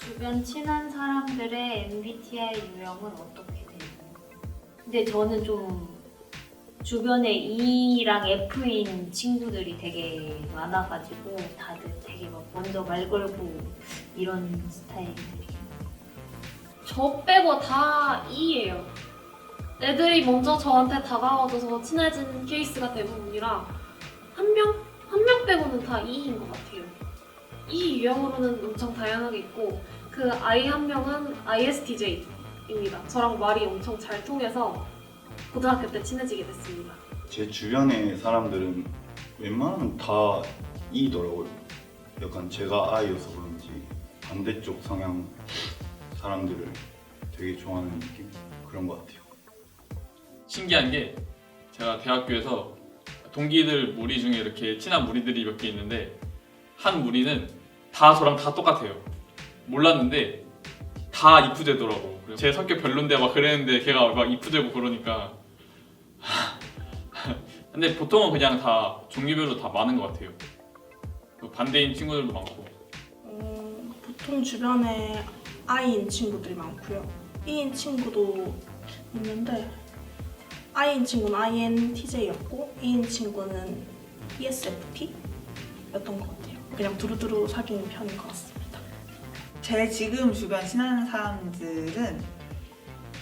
주변 친한 사람들의 MBTI 유형은 어떻게 돼요? 근데 저는 좀 주변에 E랑 F인 친구들이 되게 많아가지고 다들 되게 막 먼저 말 걸고 이런 스타일들이 저 빼고 다 E예요. 애들이 먼저 저한테 다가와줘서 친해진 케이스가 대부분이라 한 명? 한 명 빼고는 다 E인 것 같아요. E 유형으로는 엄청 다양하게 있고 그 I 한 명은 ISTJ입니다. 저랑 말이 엄청 잘 통해서 고등학교 때 친해지게 됐습니다. 제 주변의 사람들은 웬만하면 다 E더라고요. 약간 제가 I여서 그런지 반대쪽 성향 사람들을 되게 좋아하는 느낌? 그런 것 같아요. 신기한 게 제가 대학교에서 동기들 무리 중에 이렇게 친한 무리들이 몇 개 있는데 한 무리는 다 저랑 다 똑같아요. 몰랐는데 다. 그래서 제 성격 별론데 막 그랬는데 걔가 막 이프제고 그러니까 근데 보통은 그냥 다 종류별로 다 많은 것 같아요. 또 반대인 친구들도 많고 음, 보통 주변에 I인 친구들이 많고요. E인 친구도 있는데 I인 친구는 INTJ였고 E인 친구는 ESFP였던 것 같아요. 그냥 두루두루 사귀는 편인 것 같습니다. 제 지금 주변 친한 사람들은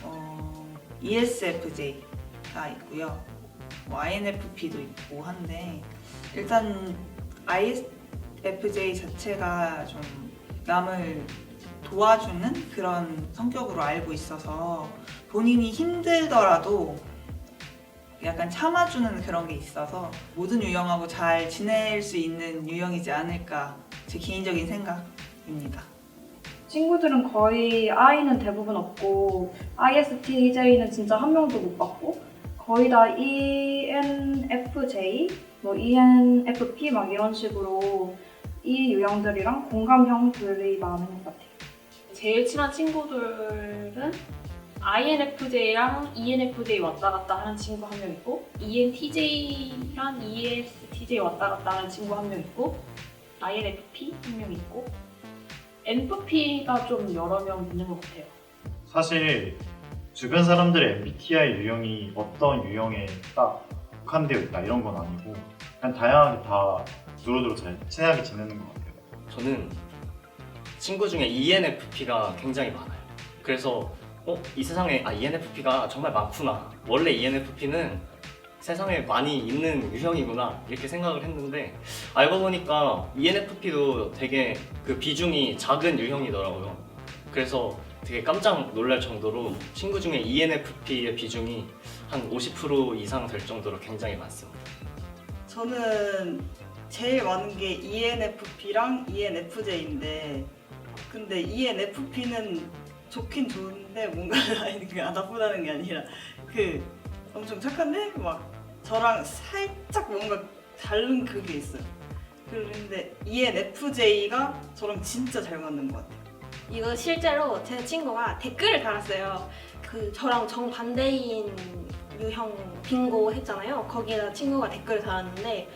어, ESFJ가 있고요. 뭐 INFP도 있고 한데 일단 ISFJ 자체가 좀 남을 도와주는 그런 성격으로 알고 있어서 본인이 힘들더라도 약간 참아주는 그런 게 있어서 모든 유형하고 잘 지낼 수 있는 유형이지 않을까 제 개인적인 생각입니다. 친구들은 거의 I는 대부분 없고 ISTJ는 진짜 한 명도 못 봤고 거의 다 ENFJ, 뭐 ENFP 막 이런 식으로 이 유형들이랑 공감형들이 많은 것 같아요. 제일 친한 친구들은 INFJ랑 ENFJ 왔다 갔다 하는 친구 한 명 있고 ENTJ랑 ESTJ 왔다 갔다 하는 친구 한 명 있고 INFP 한 명 있고 NFP가 좀 여러 명 있는 것 같아요. 사실 주변 사람들의 MBTI 유형이 어떤 유형에 딱 국한되어 있다 이런 건 아니고 그냥 다양하게 다 두루두루 잘 친하게 지내는 것 같아요. 저는 친구 중에 ENFP가 굉장히 많아요. 그래서 어? 이 세상에 아 ENFP가 정말 많구나. 원래 ENFP는 세상에 많이 있는 유형이구나 이렇게 생각을 했는데 알고 보니까 ENFP도 되게 그 비중이 작은 유형이더라고요. 그래서 되게 깜짝 놀랄 정도로 친구 중에 ENFP의 비중이 한 50% 이상 될 정도로 굉장히 많습니다. 저는 제일 많은 게 ENFP랑 ENFJ인데 근데 ENFP는 좋긴 좋은데 뭔가 나쁘다는 게 아니라 그 엄청 착한데 막 저랑 살짝 뭔가 다른 그게 있어요. 그런데 ENFJ가 저랑 진짜 잘 맞는 것 같아요. 이거 실제로 제 친구가 댓글을 달았어요. 그 저랑 정반대인 유형 빙고 했잖아요. 거기에다 친구가 댓글을 달았는데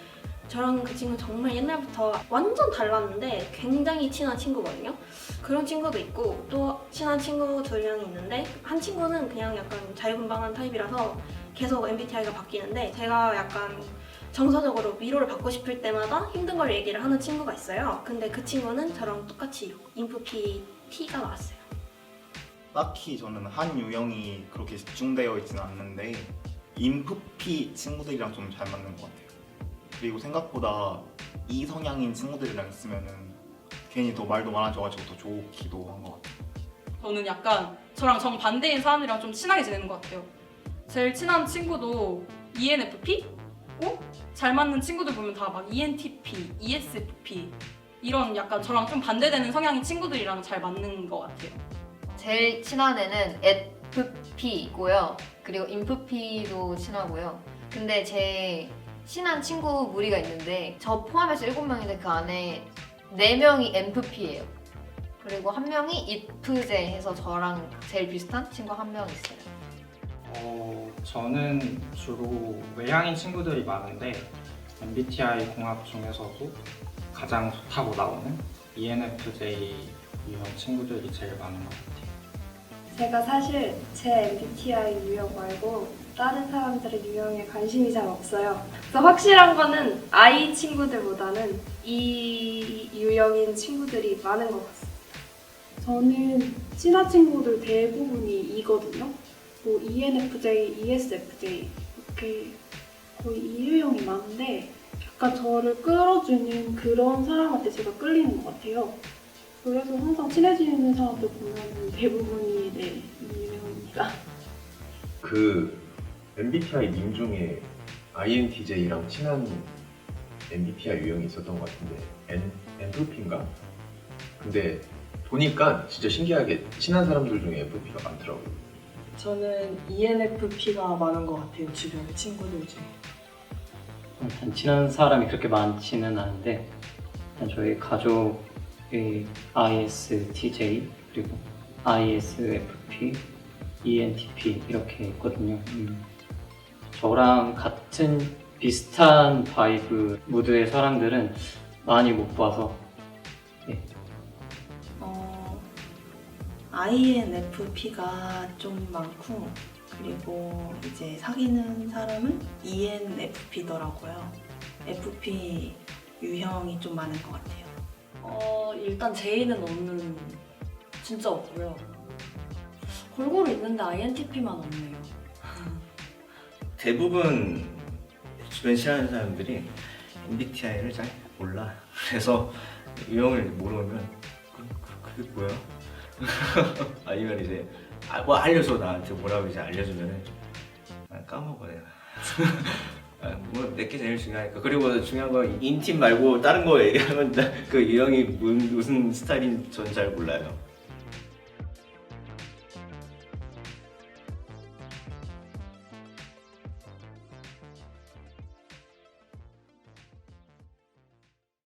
저랑 그 친구 정말 옛날부터 완전 달랐는데 굉장히 친한 친구거든요. 그런 친구도 있고 또 친한 친구 두 명이 있는데 한 친구는 그냥 약간 자유분방한 타입이라서 계속 MBTI가 바뀌는데 제가 약간 정서적으로 위로를 받고 싶을 때마다 힘든 걸 얘기를 하는 친구가 있어요. 근데 그 친구는 저랑 똑같이 인프피 T가 나왔어요. 딱히 저는 한 유형이 그렇게 집중되어 있지는 않는데 인프피 친구들이랑 좀 잘 맞는 것 같아요. 그리고 생각보다 이 성향인 친구들이랑 있으면은 괜히 더 말도 많아져가지고 더 좋기도 한 것 같아요. 저는 약간 저랑 정반대인 사람들이랑 좀 친하게 지내는 것 같아요. 제일 친한 친구도 ENFP? 고 잘 맞는 친구들 보면 다 막 ENTP, ESFP 이런 약간 저랑 좀 반대되는 성향의 친구들이랑 잘 맞는 것 같아요. 제일 친한 애는 FP이고요. 그리고 인프피도 친하고요. 근데 제 친한 친구 무리가 있는데 저 포함해서 7명인데 그 안에 4명이 NFP예요. 그리고 한 명이 IFJ 해서 저랑 제일 비슷한 친구 한 명 있어요. 어, 저는 주로 외향인 친구들이 많은데 MBTI 공학 중에서도 가장 좋다고 나오는 ENFJ 유형 친구들이 제일 많은 것 같아요. 제가 사실 제 MBTI 유형 말고 다른 사람들의 유형에 관심이 잘 없어요. 그래서 확실한 거는 I 친구들보다는 E 유형인 친구들이 많은 것 같습니다. 저는 친한 친구들 대부분이 E거든요. 뭐 ENFJ, ESFJ 이렇게 거의 E 유형이 많은데 약간 저를 끌어주는 그런 사람한테 제가 끌리는 것 같아요. 그래서 항상 친해지는 사람들 보면 대부분이 네, E 유형입니다. 그 MBTI 님 중에 INTJ랑 친한 MBTI 유형이 있었던 것 같은데 N, NFP인가? 근데 보니까 진짜 신기하게 친한 사람들 중에 FP가 많더라고요. 저는 ENFP가 많은 것 같아요 주변에 친구들 중에. 일단 친한 사람이 그렇게 많지는 않은데 일단 저희 가족이 ISTJ 그리고 ISFP, ENTP 이렇게 있거든요. 음. 저랑 같은 비슷한 바이브 무드의 사람들은 많이 못 봐서 어, INFP가 좀 많고 그리고 이제 사귀는 사람은 ENFP더라고요. FP 유형이 좀 많은 것 같아요. 어 일단 J는 없는 진짜 없고요. 골고루 있는데 INTP만 없네요. 대부분 주변 싫어하는 사람들이 MBTI를 잘 몰라. 그래서 유형을 모르면 그, 그, 그게 뭐야? 아니면 이제 아, 뭐 알려줘 나한테 뭐라고 이제 알려주면은 아, 까먹어 내가. 아, 뭐 내게 제일 중요하니까 그리고 중요한 건 인팀 말고 다른 거 얘기하면 나- 그 유형이 문- 무슨 스타일인지 전잘 몰라요.